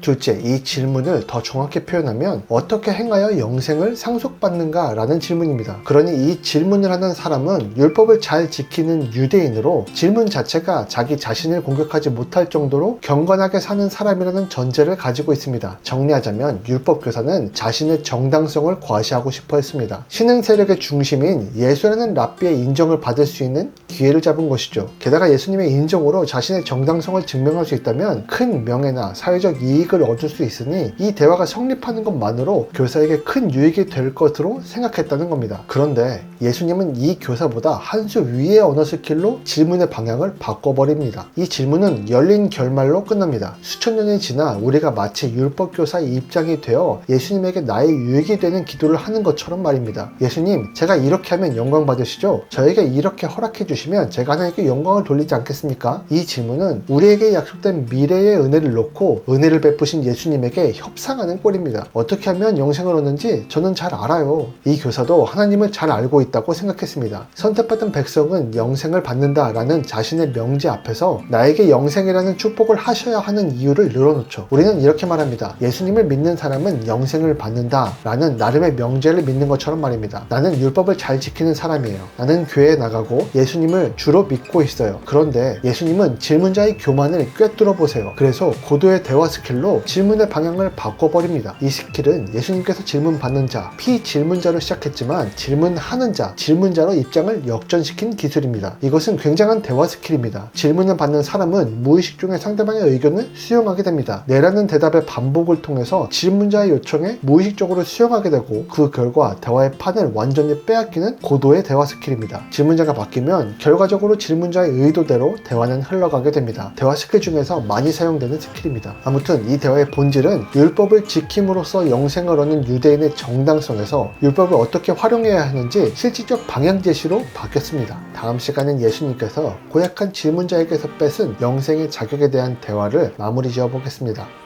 둘째, 이 질문을 더 정확히 표현하면 어떻게 행하여 영생을 상속받는가? 라는 질문입니다. 그러니 이 질문을 하는 사람은 율법을 잘 지키는 유대인으로 질문 자체가 자기 자신을 공격하지 못할 정도로 경건하게 사는 사람이라는 전제를 가지고 있습니다. 정리하자면 율법 교사는 자신의 정당성을 과시하고 싶어 했습니다. 신흥 세력의 중심인 예수라는 랍비의 인정을 받을 수 있는 기회를 잡은 것이죠. 게다가 예수님의 인정으로 자신의 정당성을 증명할 수 있다면 큰 명예나 사회적 이익 을 얻을 수 있으니 이 대화가 성립하는 것만으로 교사에게 큰 유익이 될 것으로 생각했다는 겁니다. 그런데 예수님은 이 교사보다 한 수 위의 언어 스킬로 질문의 방향을 바꿔버립니다. 이 질문은 열린 결말로 끝납니다. 수천 년이 지나 우리가 마치 율법 교사의 입장이 되어 예수님에게 나의 유익이 되는 기도를 하는 것처럼 말입니다. 예수님, 제가 이렇게 하면 영광 받으시죠? 저에게 이렇게 허락해 주시면 제가 하나님께 영광을 돌리지 않겠습니까? 이 질문은 우리에게 약속된 미래의 은혜를 놓고 은혜를 베푸 신 예수님에게 협상하는 꼴입니다. 어떻게 하면 영생을 얻는지 저는 잘 알아요. 이 교사도 하나님을 잘 알고 있다고 생각했습니다. 선택받은 백성은 영생을 받는다라는 자신의 명제 앞에서 나에게 영생이라는 축복을 하셔야 하는 이유를 늘어놓죠. 우리는 이렇게 말합니다. 예수님을 믿는 사람은 영생을 받는다라는 나름의 명제를 믿는 것처럼 말입니다. 나는 율법을 잘 지키는 사람이에요. 나는 교회에 나가고 예수님을 주로 믿고 있어요. 그런데 예수님은 질문자의 교만을 꿰뚫어 보세요. 그래서 고도의 대화 스킬로 질문의 방향을 바꿔버립니다. 이 스킬은 예수님께서 질문 받는 자, 피질문자로 시작했지만 질문하는 자, 질문자로 입장을 역전시킨 기술입니다. 이것은 굉장한 대화 스킬입니다. 질문을 받는 사람은 무의식 중에 상대방의 의견을 수용하게 됩니다. 네라는 대답의 반복을 통해서 질문자의 요청에 무의식적으로 수용하게 되고 그 결과 대화의 판을 완전히 빼앗기는 고도의 대화 스킬입니다. 질문자가 바뀌면 결과적으로 질문자의 의도대로 대화는 흘러가게 됩니다. 대화 스킬 중에서 많이 사용되는 스킬입니다. 아무튼 이 대화의 본질은 율법을 지킴으로써 영생을 얻는 유대인의 정당성에서 율법을 어떻게 활용해야 하는지 실질적 방향 제시로 바뀌었습니다. 다음 시간엔 예수님께서 고약한 질문자에게서 뺏은 영생의 자격에 대한 대화를 마무리 지어 보겠습니다.